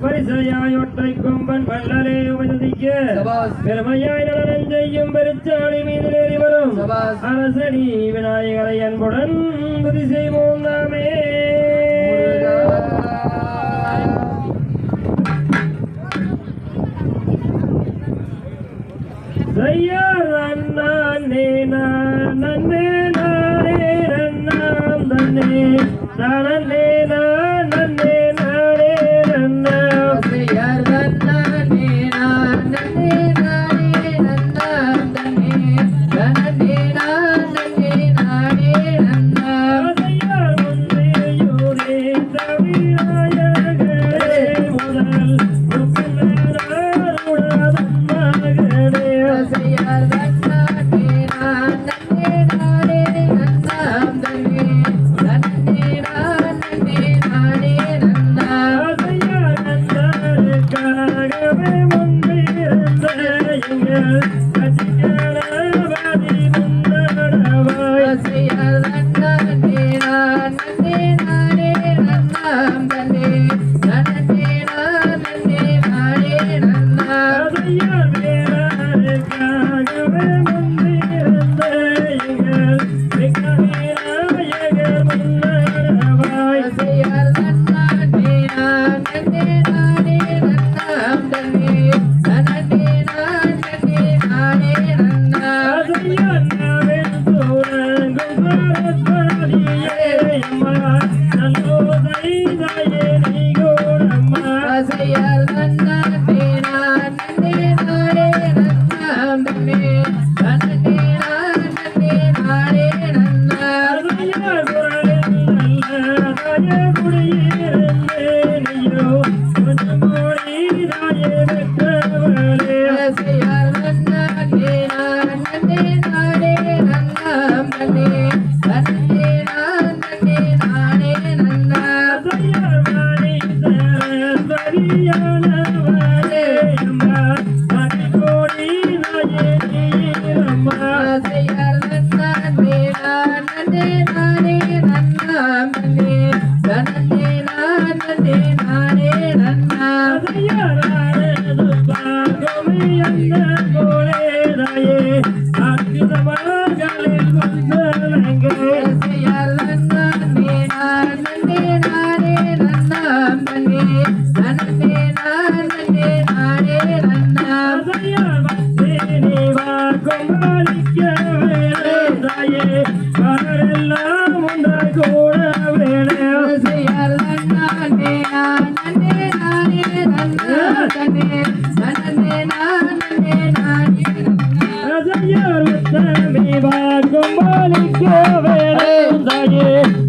பரிசையாயொற்றை கொம்பன் வல்லலே உபதிக்க பெருமையாய் நடனம் செய்யும் பெருச்சாளி மீதிலேறி வரும் அரசடி விநாயகரை அன்புடன் துதி செய்வோம் நாமே செய்யார் நன்னே நானே நானே நன்னாம் தன்னே நான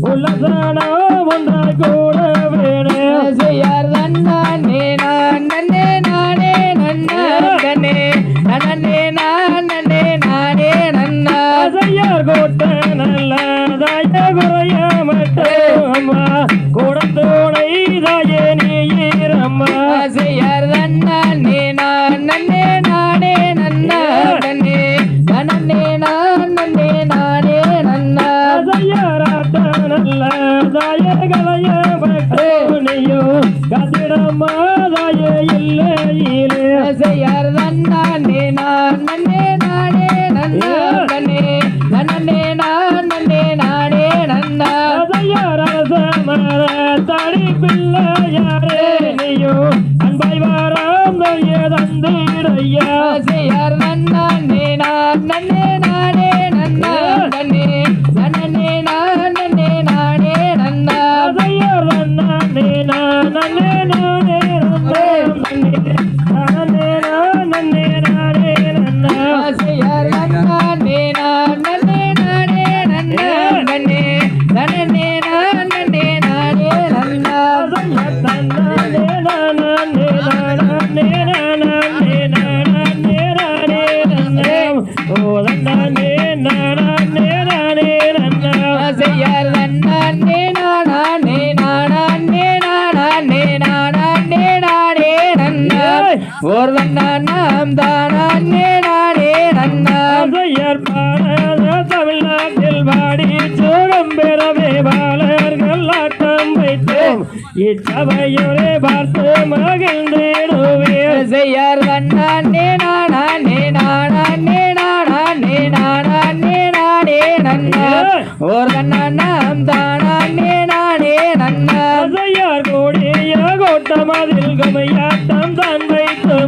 Ulazana நாம் தானே நானே நன்னார் பாட தமிழ்நாட்டில் பாடி சூரம் பெறவே பாலர்கள் ஆட்ட கம்பிட்டு இச்சபையுரை பார்த்து மகிழ்ந்திடுவே. செய்யார் கண்ணே நானா நே நானா நே நானா நே நானா நே நானே நன்னா ஓர் கண்ணா தானா நே நானே நன்னா செய்யார் கோடிய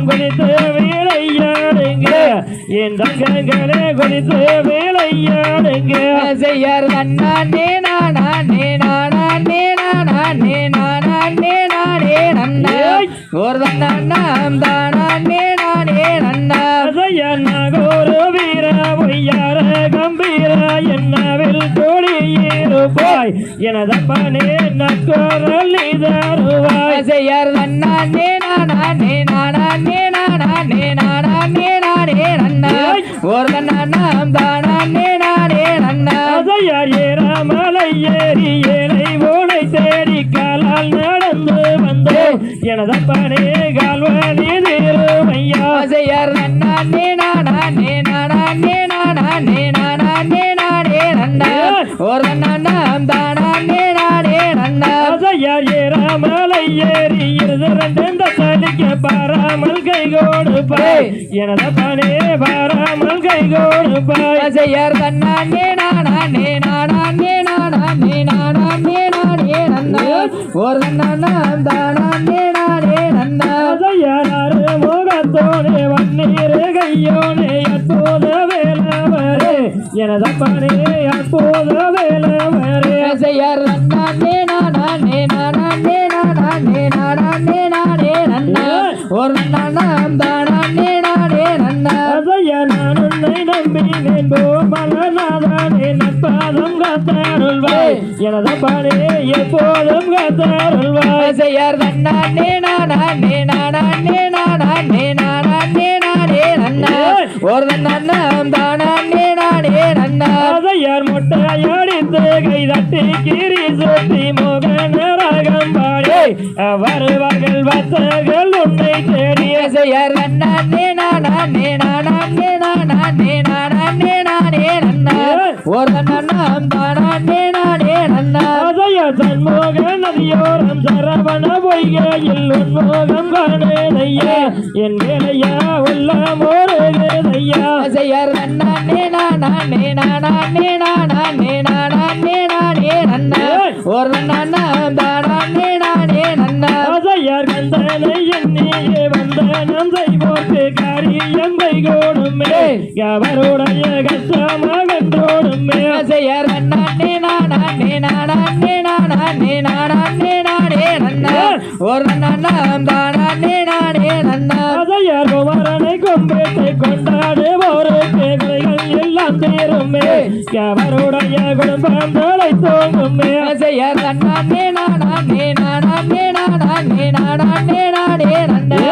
குறித்து வேலையாடுங்க. என் தங்கங்களே குறித்து வேலையாடுங்க. செய்யார் கண்ணா நன்னா. ஓர் தன்னாம் தானே நானே நன்னா. அசையார் வீர கூடியிருப்பாய் எனதப்பனே நக்கோரல் தருவாய். செய்யார் தன்னானே நானே நானே நானே நானே நானே நன்னா ஓர் தன்னாம் தானே நானே நன்னா அசையார் ஏறாமலை ஏறி ஏழை ஓனை தேடி காலால் நடந்து வந்தோம். எனதப்பனே கால்வழி தீருமையா செய்யார் தன்னானே நானே நானே நானே நானே நானே நன்னா ஓர் தன்னாம் ஏறி இருந்த தலிக்க பாராமல் கை கொடுப்பாய் எனதப்பனே பாராமல் கை கொடுப்பாய் செய்யார் தன்னானே நானே நானே நானே நானே நானே நன்னா ஓர் தன்னாம் தானே நானே நன்னா அசையாரு முகத்தோனே வன்னீர் கையோனே அற்புத வேலவரே. எனதப்பனே அற்புத வேலவரே. செய்யார் நற்பாதம் காத்தருள்வாய். எனதப்பனே எப்போதும் காத்தருள்வாய். செய்யார் நன்னானே நானே நானே நானே நானே நானே நன்னா. ஒரு நன்னாம் தானே நானே நன்னா. அதையார் முட்டையடித்து கை தட்டி கிரி சுத்தி மோகன ராகம் பாடி. வருவார்கள் வத்தர்கள் உன்னை தேடிய செய்யார் நன்னானே நானே நானே நானே நானே நானே நன்னா ஒரு நன்னாம் தானே நானே நன்னா அதைய சண்முக நதியோரம் சரவண பொய்கையில் உன்மோகம் காணேதையா என் வேலையா உள்ள மோருகையா செய்யார் நன்னானே நானே நானே நானே நானே நானே நன்னா ஒரு நன்னாம் தானே நானே நன்னா அதையார் கந்தனை எண்ணியே வந்தனம் செய்வோர்க்கு காரியம் கைகோடுமே அவருடைய கஷ்டமகன்றோடுமே செய்யார் நன்னானே நானே நானே நானே நானே நானே நன்னா ஒரு நன்னாம் தானே நானே நன்னா அதையார் குமரனை கும்பிட்டு கொண்டாடுவோருக்கு குறைகள் எல்லாம் தீருமே அவருடைய குடும்பம் தலை தோங்குமே. செய்யார் நன்னானே நானே நானே நானே நானே நானே நன்னா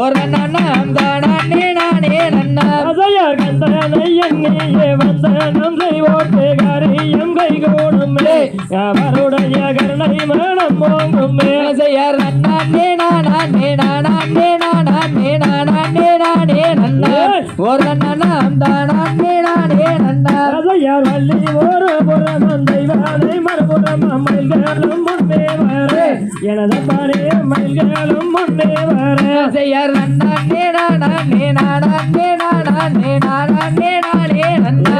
ஒரு நன்னாம் தானே நானே நன்னா அதையார் கந்தனை எண்ணியே வந்தனம் செய்வோர்க்கு காரியம் கைகூடுமே அவருடைய கருணை மனம் போங்குமே செய்யார் நன்னானே நானே நானே நானே நானே நானே நன்னா நானே நன்னா மறுபுறம் மயில்களும் முன்னே வர. எனது பாரே மயில்களும் முன்னே வர. செய்யார் நன்னானே நானே நானே நானே நானே நானே நன்னா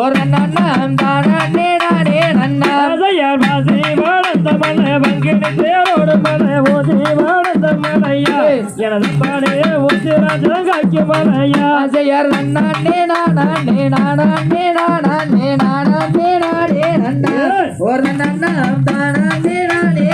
ஒரு நன்னாம் தானே நானே நன்னா வாசி வாழ்ந்த தேரோடு ஓசி வாழ்ந்த ஆசையார் நன்னானே நானே நானே நானே நானே நானே நன்னா ஒரு நன்னா தானே நானே